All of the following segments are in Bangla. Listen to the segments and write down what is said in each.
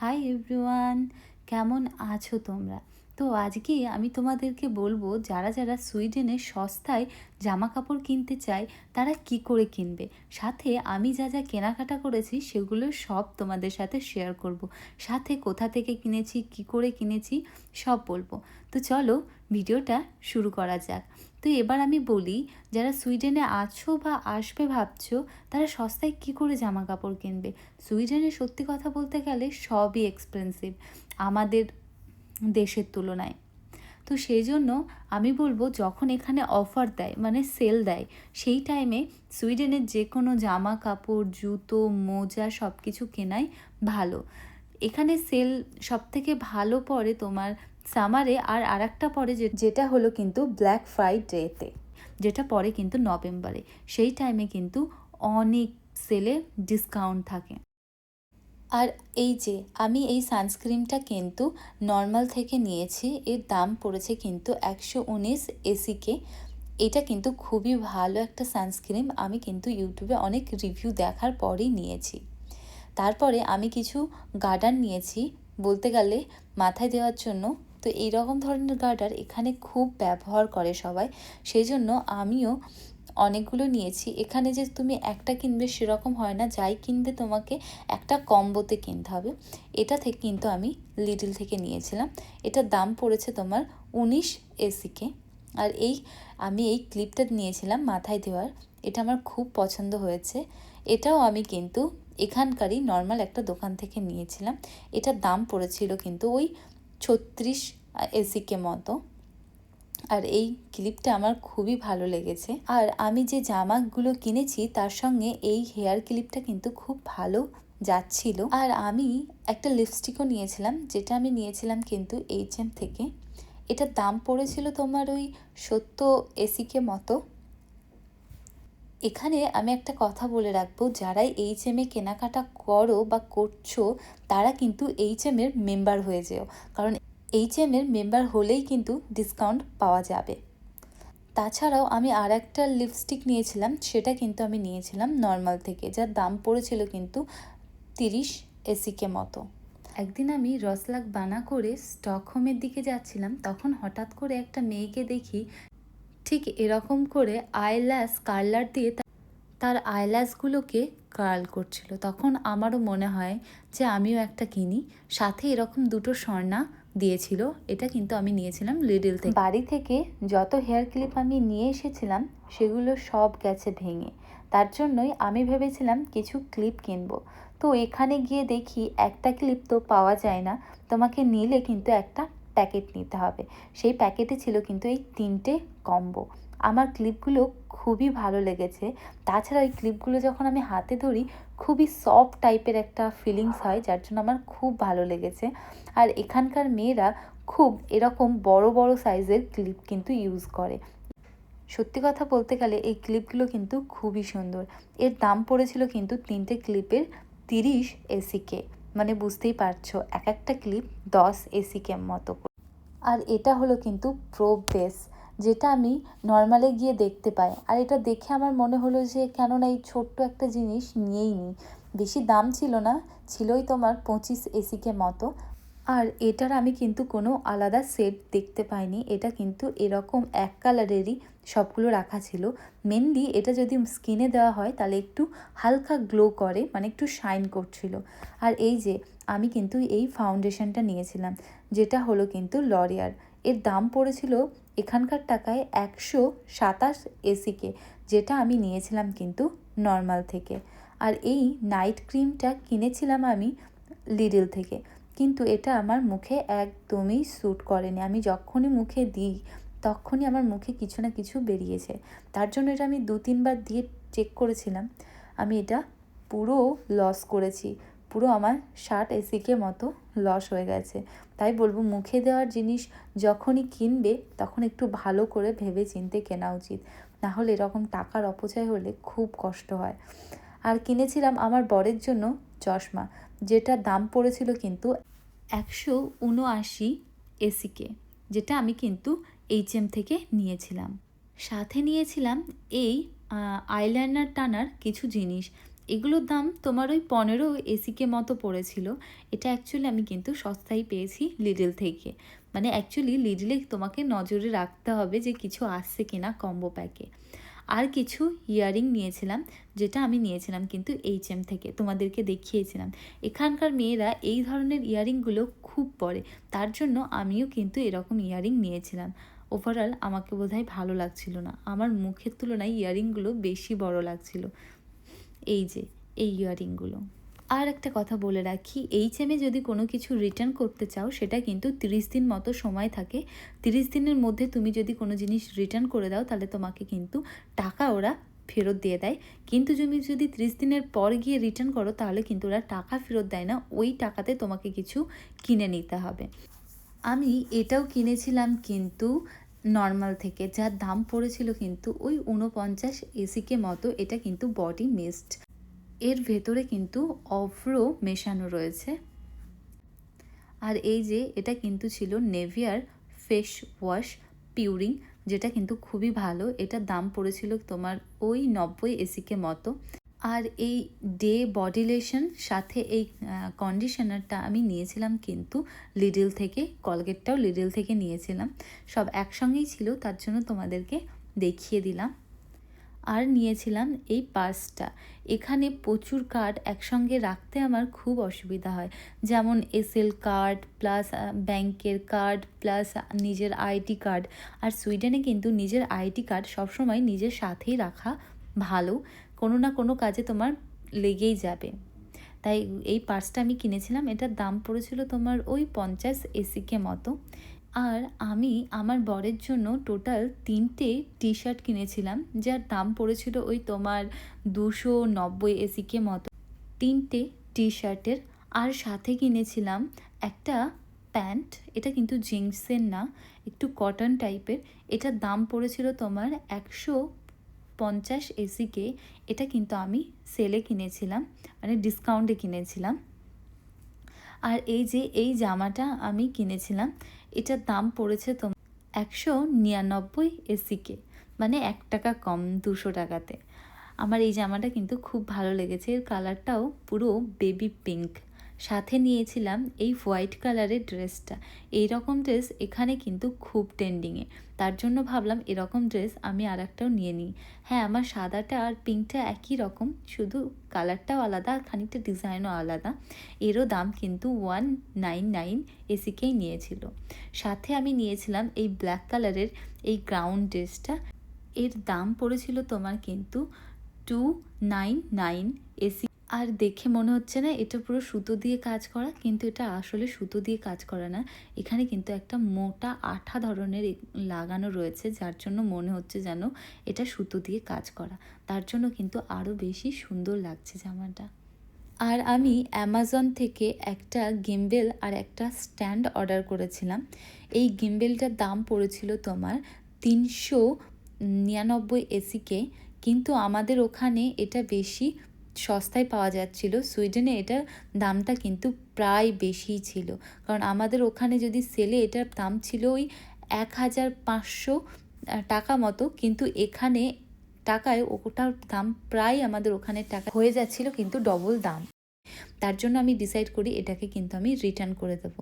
হাই এভরিওয়ান কেমন আছো তোমরা? তো আজকে আমি তোমাদেরকে বলব, যারা যারা সুইডেনে সস্তায় জামা কাপড় কিনতে চায়, তারা কি করে কিনবে? সাথে আমি যা যা কেনাকাটা করেছি, সেগুলো সব তোমাদের সাথে শেয়ার করব। সাথে কোথা থেকে কিনেছি, কি করে কিনেছি, সব বলব। তো চলো ভিডিওটা শুরু করা যাক। তো এবার আমি বলি, যারা সুইডেনে আছো বা আসবে ভাবছ, তারা সস্তায় কি করে জামা কাপড় কিনবে? সুইডেনে সত্যি কথা বলতে গেলে সবই এক্সপেন্সিভ আমাদের দেশের তুলনায়। তো সেই জন্য আমি বলব, যখন এখানে অফার দেয় মানে সেল দেয়, সেই টাইমে সুইডেনের যে কোনো জামা কাপড় জুতো, মোজা সব কিছু কেনাই ভালো। এখানে সেল সব থেকে ভালো পড়ে তোমার সামারে আর আরেকটা যে যেটা হলো কিন্তু ব্ল্যাক ফ্রাইডেতে যেটা পরে কিন্তু নভেম্বরে সেই টাইমে কিন্তু অনেক সেলে ডিসকাউন্ট থাকে। আর এই যে, আমি এই সানস্ক্রিনটা কিন্তু নর্মাল থেকে নিয়েছি, এর দাম পড়েছে কিন্তু একশো উনিশ এসিকে এটা কিন্তু খুবই ভালো একটা সানস্ক্রিন, আমি কিন্তু ইউটিউবে অনেক রিভিউ দেখার পরেই নিয়েছি। তারপরে আমি কিছু গার্ডার নিয়েছি, বলতে গেলে মাথায় দেওয়ার জন্য। তো এই রকম ধরনের গার্ডার এখানে খুব ব্যবহার করে সবাই সেই জন্য আমিও অনেকগুলো নিয়েছি। এখানে যে তুমি একটা কিনবে সেরকম হয় না। যাই কিনবে তোমাকে একটা কম্বোতে কিনতে হবে। এটা থেকে কিন্তু আমি লিডল থেকে নিয়েছিলাম। এটার দাম পড়েছে তোমার উনিশ এসিকে আর এই, আমি এই ক্লিপটা নিয়েছিলাম মাথায় দেওয়ার। এটা আমার খুব পছন্দ হয়েছে। এটাও আমি কিন্তু এখানকারই নর্মাল একটা দোকান থেকে নিয়েছিলাম। এটার দাম পড়েছিল কিন্তু ওই ছত্রিশ এসিকে মতো। আর এই ক্লিপটা আমার খুবই ভালো লেগেছে। আর আমি যে জামাগুলো কিনেছি, তার সঙ্গে এই হেয়ার ক্লিপটা কিন্তু খুব ভালো যাচ্ছিল। আর আমি একটা লিপস্টিকও নিয়েছিলাম, যেটা আমি নিয়েছিলাম কিন্তু এইচ এম থেকে। এটার দাম পড়েছিল তোমার ওই সত্তর এসিকে মতো। এখানে আমি একটা কথা বলে রাখব, যারাই এইচ এম এ কেনাকাটা করো বা করছ, তারা কিন্তু এইচ এম এর মেম্বার হয়ে যেও। কারণ এইচ এম এর মেম্বার হলেই কিন্তু ডিসকাউন্ট পাওয়া যাবে। তাছাড়াও আমি আর একটা লিপস্টিক নিয়েছিলাম, সেটা কিন্তু আমি নিয়েছিলাম নর্মাল থেকে, যার দাম পড়েছিল কিন্তু তিরিশ এসিকে মতো। একদিন আমি রসলাক বানা করে স্টকহোমের দিকে যাচ্ছিলাম, তখন হঠাৎ করে একটা মেয়েকে দেখি, ঠিক এরকম করে আইল্যাস কার্লার দিয়ে তার আইল্যাসগুলোকে কার্ল করছিল। তখন আমারও মনে হয় যে আমিও একটা কিনি। সাথে এরকম দুটো স্বর্ণা দিয়েছিল, এটা কিন্তু আমি নিয়েছিলাম লিডল থেকে। বাড়ি থেকে যত হেয়ার ক্লিপ আমি নিয়ে এসেছিলাম, সেগুলো সব গেছে ভেঙে। তার জন্যই আমি ভেবেছিলাম কিছু ক্লিপ কিনবো। তো এখানে গিয়ে দেখি একটা ক্লিপ তো পাওয়া যায় না, তোমাকে নিলে কিন্তু একটা প্যাকেট নিতে হবে। সেই প্যাকেটে ছিল কিন্তু এই তিনটে কম্বো আমার ক্লিপগুলো খুবই ভালো লেগেছে। তাছাড়া ওই ক্লিপগুলো যখন আমি হাতে ধরি, খুবই সফট টাইপের একটা ফিলিংস হয়, যার জন্য আমার খুব ভালো লেগেছে। আর এখানকার মেয়েরা খুব এরকম বড় বড় সাইজের ক্লিপ কিন্তু ইউজ করে। সত্যি কথা বলতে গেলে এই ক্লিপগুলো কিন্তু খুবই সুন্দর। এর দাম পড়েছিল কিন্তু তিনটে ক্লিপের তিরিশ এসিকে মানে বুঝতেই পারছ, এক একটা ক্লিপ দশ এসিকে মতো আর এটা হলো কিন্তু প্রো বেস যেটা আমি নর্মালে গিয়ে দেখতে পাই। আর এটা দেখে আমার মনে হলো যে, কেননা এই ছোট্ট একটা জিনিস নিয়েই নিই বেশি দাম ছিল না, ছিলই তোমার পঁচিশ এসিকে মতো। আর এটার আমি কিন্তু কোনো আলাদা সেট দেখতে পাইনি। এটা কিন্তু এরকম এক কালারেরই সবগুলো রাখা ছিল। মেনলি এটা যদি স্কিনে দেওয়া হয়, তাহলে একটু হালকা গ্লো করে মানে একটু শাইন করছিল। আর এই যে, আমি কিন্তু এই ফাউন্ডেশনটা নিয়েছিলাম, যেটা হলো কিন্তু লরিয়ার এর দাম পড়েছিল এখানকার টাকায় একশো সাতাশ এসিকে, যেটা আমি নিয়েছিলাম কিন্তু নর্মাল থেকে। আর এই নাইট ক্রিমটা কিনেছিলাম আমি লিডল থেকে। কিন্তু এটা আমার মুখে একদমই স্যুট করেনি। আমি যখনই মুখে দিই, তখনই আমার মুখে কিছু না কিছু বেরিয়েছে। তার জন্য এটা আমি দু তিনবার দিয়ে চেক করেছিলাম। আমি এটা পুরো লস করেছি। পুরো আমার ষাট এসিকে মতো লস হয়ে গেছে। তাই বলব, মুখে দেওয়ার জিনিস যখনই কিনবে, তখন একটু ভালো করে ভেবে চিনতে কেনা উচিত। না হলে এরকম টাকার অপচয় হলে খুব কষ্ট হয়। আর কিনেছিলাম আমার বরের জন্য চশমা যেটা দাম পড়েছিল কিন্তু একশো উনআশি এসিকে যেটা আমি কিন্তু এইচ এম থেকে নিয়েছিলাম। সাথে নিয়েছিলাম এই আইলাইনার টানার কিছু জিনিস। এগুলোর দাম তোমার ওই পনেরো এসিকে মতো পড়েছিল। এটা অ্যাকচুয়ালি আমি কিন্তু সস্তায় পেয়েছি লিডল থেকে। মানে অ্যাকচুয়ালি লিডলে তোমাকে নজরে রাখতে হবে যে কিছু আসছে কিনা কম্বো প্যাকে আর কিছু ইয়ারিং নিয়েছিলাম, যেটা আমি নিয়েছিলাম কিন্তু এইচ এম থেকে, তোমাদেরকে দেখিয়েছিলাম। এখানকার মেয়েরা এই ধরনের ইয়ারিংগুলো খুব পরে, তার জন্য আমিও কিন্তু এরকম ইয়ারিং নিয়েছিলাম। ওভারঅল আমাকে বোধহয় ভালো লাগছিল না। আমার মুখের তুলনায় ইয়ারিংগুলো বেশি বড় লাগছিল। এই যে, এই ইয়ারিংগুলো আর একটা কথা বলে রাখি এইচ এমে যদি কোনো কিছু রিটার্ন করতে চাও, সেটা কিন্তু তিরিশ দিন মতো সময় থাকে। তিরিশ দিনের মধ্যে তুমি যদি কোনো জিনিস রিটার্ন করে দাও, তাহলে তোমাকে কিন্তু টাকা ওরা ফেরত দিয়ে দেয়। কিন্তু তুমি যদি ত্রিশ দিনের পর গিয়ে রিটার্ন করো, তাহলে কিন্তু ওরা টাকা ফেরত দেয় না। ওই টাকাতে তোমাকে কিছু কিনে নিতে হবে। আমি এটাও কিনেছিলাম কিন্তু নর্মাল থেকে। যার দাম পড়েছিল কিন্তু ওই উনপঞ্চাশ এসিকে মতো, এটা কিন্তু বডি মিস্ট এর ভেতরে কিন্তু অভ্র মেশানো রয়েছে। আর এই যে, এটা কিন্তু ছিল নেভিয়ার ফেস ওয়াশ পিউরিং যেটা কিন্তু খুবই ভালো। এটার দাম পড়েছিল তোমার ওই নব্বই এসিকে মতো। আর এই ডে বডি লোশন সাথে এই কন্ডিশনারটা আমি নিয়েছিলাম কিন্তু লিডিল থেকে কলগেটটাও লিডিল থেকে নিয়েছিলাম। সব একসঙ্গেই ছিল, তার জন্য তোমাদেরকে দেখিয়ে দিলাম। আর নিয়েছিলাম এই পার্সটা এখানে প্রচুর কার্ড একসঙ্গে রাখতে আমার খুব অসুবিধা হয়। যেমন এসএল কার্ড প্লাস ব্যাংকের কার্ড প্লাস নিজের আইটি কার্ড আর সুইডেনে কিন্তু নিজের আইটি কার্ড সবসময় নিজের সাথেই রাখা ভালো, কোনো না কোনো কাজে তোমার লেগেই যাবে। তাই এই পার্সটা আমি কিনেছিলাম, এটার দাম পড়েছিল তোমার ওই পঞ্চাশ এসিকে মতো। আর আমি আমার বরের জন্য টোটাল তিনটে টি শার্ট কিনেছিলাম, যার দাম পড়েছিল ওই তোমার দুশো নব্বই এসিকে মতো। তিনটে টি শার্টের আর সাথে কিনেছিলাম একটা প্যান্ট, এটা কিন্তু জিন্সের না, একটু কটন টাইপের এটার দাম পড়েছিল তোমার একশো পঞ্চাশ এসিকে এটা কিন্তু আমি সেলে কিনেছিলাম মানে ডিসকাউন্টে কিনেছিলাম। আর এই যে এই জামাটা আমি কিনেছিলাম, এটার দাম পড়েছে তো একশো নিরানব্বই এসিকে মানে এক টাকা কম দুশো টাকাতে। আমার এই জামাটা কিন্তু খুব ভালো লেগেছে, এর কালারটাও পুরো বেবি পিঙ্ক সাথে নিয়েছিলাম এই হোয়াইট কালারের ড্রেসটা। এই রকম ড্রেস এখানে কিন্তু খুব ট্রেন্ডিংয়ে তার জন্য ভাবলাম এরকম ড্রেস আমি আর একটাও নিয়ে নিই। হ্যাঁ আমার সাদাটা আর পিঙ্কটা একই রকম, শুধু কালারটাও আলাদা আর খানিকটা ডিজাইনও আলাদা। এরও দাম কিন্তু ওয়ান নাইন নাইন এসিকেই নিয়েছিল। সাথে আমি নিয়েছিলাম এই ব্ল্যাক কালারের এই গ্রাউন্ড ড্রেসটা। এর দাম পড়েছিল তোমার কিন্তু টু নাইন নাইন এসি আর দেখে মনে হচ্ছে না এটা পুরো সুতো দিয়ে কাজ করা, কিন্তু এটা আসলে সুতো দিয়ে কাজ করা না। এখানে কিন্তু একটা মোটা আঠা ধরনের লাগানো রয়েছে, যার জন্য মনে হচ্ছে যেন এটা সুতো দিয়ে কাজ করা। তার জন্য কিন্তু আরও বেশি সুন্দর লাগছে জামাটা। আর আমি অ্যামাজন থেকে একটা গিম্বেল আর একটা স্ট্যান্ড অর্ডার করেছিলাম। এই গিম্বেলটার দাম পড়েছিল তোমার তিনশো নিরানব্বই এসিকে, কিন্তু আমাদের ওখানে এটা বেশি সস্তায় পাওয়া যাচ্ছিল। সুইডেনে এটার দামটা কিন্তু প্রায় বেশিই ছিল। কারণ আমাদের ওখানে যদি সেলে এটার দাম ছিল ওই এক হাজার পাঁচশো টাকা মতো। কিন্তু এখানে টাকায় ওটার দাম প্রায় আমাদের ওখানে টাকা হয়ে যাচ্ছিল কিন্তু ডবল দাম। তার জন্য আমি ডিসাইড করি এটাকে কিন্তু আমি রিটার্ন করে দেব।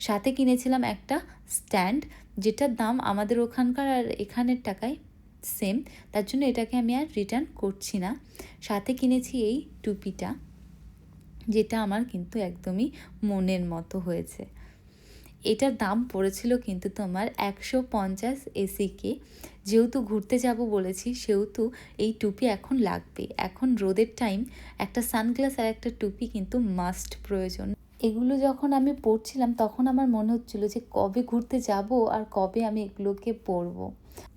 সাথে কিনেছিলাম একটা স্ট্যান্ড যেটার দাম আমাদের ওখানকার আর এখানের টাকায় সেম তার জন্য এটাকে আমি আর রিটার্ন করছি না। সাথে কিনেছি এই টুপিটা, যেটা আমার কিন্তু একদমই মনের মতো হয়েছে। এটার দাম পড়েছিল কিন্তু তোমার একশো পঞ্চাশ এসিকে যেহেতু ঘুরতে যাব বলেছি, সেহেতু এই টুপি এখন লাগবে। এখন রোদের টাইম একটা সানগ্লাস আর একটা টুপি কিন্তু মাস্ট প্রয়োজন। এগুলো যখন আমি পড়ছিলাম তখন আমার মনে হচ্ছিল যে কবে ঘুরতে যাব আর কবে আমি এগুলোকে পরবো।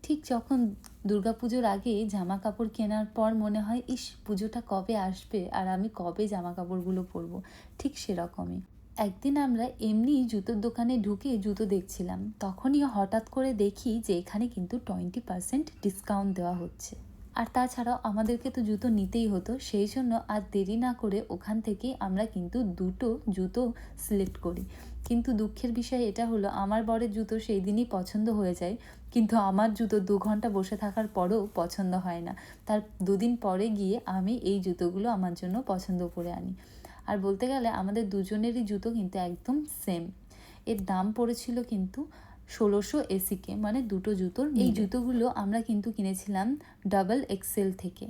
ঠিক যখন দুর্গাপুজোর আগে জামা কাপড় কেনার পর মনে হয়, ইস, পুজোটা কবে আসবে আর আমি কবে জামা কাপড়গুলো পরবো? ঠিক সেরকমই। একদিন আমরা এমনি জুতোর দোকানে ঢুকে জুতো দেখছিলাম। তখনই হঠাৎ করে দেখি যে এখানে কিন্তু টোয়েন্টি পার্সেন্ট ডিসকাউন্ট দেওয়া হচ্ছে। আর তাছাড়াও আমাদেরকে তো জুতো নিতেই হতো, সেই জন্য আর দেরি না করে ওখান থেকেই আমরা কিন্তু দুটো জুতো সিলেক্ট করি। কিন্তু দুঃখের বিষয় এটা হলো, আমার বরের জুতো সেই দিনই পছন্দ হয়ে যায়, কিন্তু আমার জুতো দু ঘণ্টা বসে থাকার পরেও পছন্দ হয় না। তার দুদিন পরে গিয়ে আমি এই জুতোগুলো আমার জন্য পছন্দ করে আনি। আর বলতে গেলে আমাদের দুজনেরই জুতো কিন্তু একদম সেম এর দাম পড়েছিল কিন্তু ষোলোশো এসিকে মানে দুটো জুতোর এই জুতোগুলো আমরা কিন্তু কিনেছিলাম ডাবল এক্সেল থেকে।